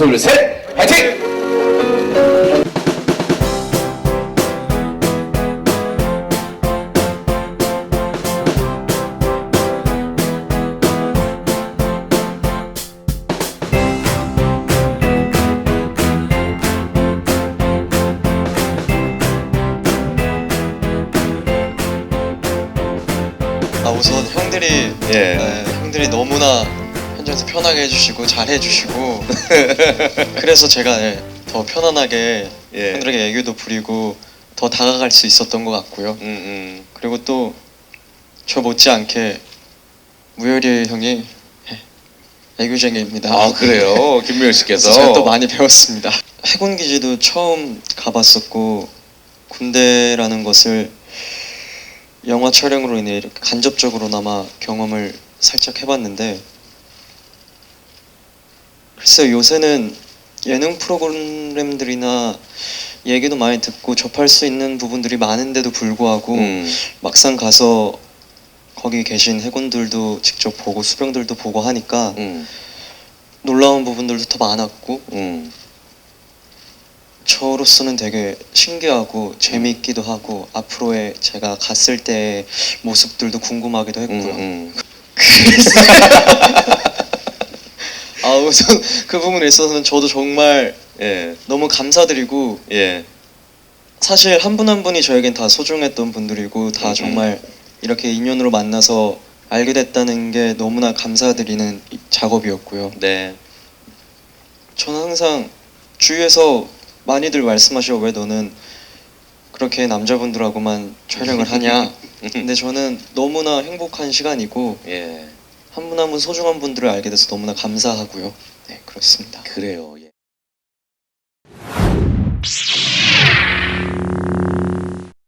둘, 셋, 화이팅! 아 우선 형들이 예. 네, 형들이 너무나 현장에서 편하게 해주시고 잘 해주시고 그래서 제가 네, 더 편안하게 예. 형들에게 애교도 부리고 더 다가갈 수 있었던 것 같고요. 음, 음. 그리고 또 저 못지않게 무열이 형이 예, 애교쟁이입니다. 아 그래요 김미열 씨께서 그래서 제가 또 많이 배웠습니다. 해군 기지도 처음 가봤었고 군대라는 것을 영화 촬영으로 인해 이렇게 간접적으로나마 경험을 살짝 해봤는데 글쎄요 요새는 예능 프로그램들이나 얘기도 많이 듣고 접할 수 있는 부분들이 많은데도 불구하고 음. 막상 가서 거기 계신 해군들도 직접 보고 수병들도 보고 하니까 음. 놀라운 부분들도 더 많았고 음. 저로서는 되게 신기하고 재미있기도 하고 앞으로의 제가 갔을 때의 모습들도 궁금하기도 음. 했고요. 음. 아 우선 그 부분에 있어서는 저도 정말 예. 너무 감사드리고 예. 사실 한 분 한 분이 저에겐 다 소중했던 분들이고 다 음. 정말 이렇게 인연으로 만나서 알게 됐다는 게 너무나 감사드리는 이- 작업이었고요. 네. 저는 항상 주위에서 많이들 말씀하셔 왜 너는 그렇게 남자분들하고만 촬영을 하냐. 근데 저는 너무나 행복한 시간이고 예. 한 분 한 분 소중한 분들을 알게 돼서 너무나 감사하고요. 네 그렇습니다. 그래요.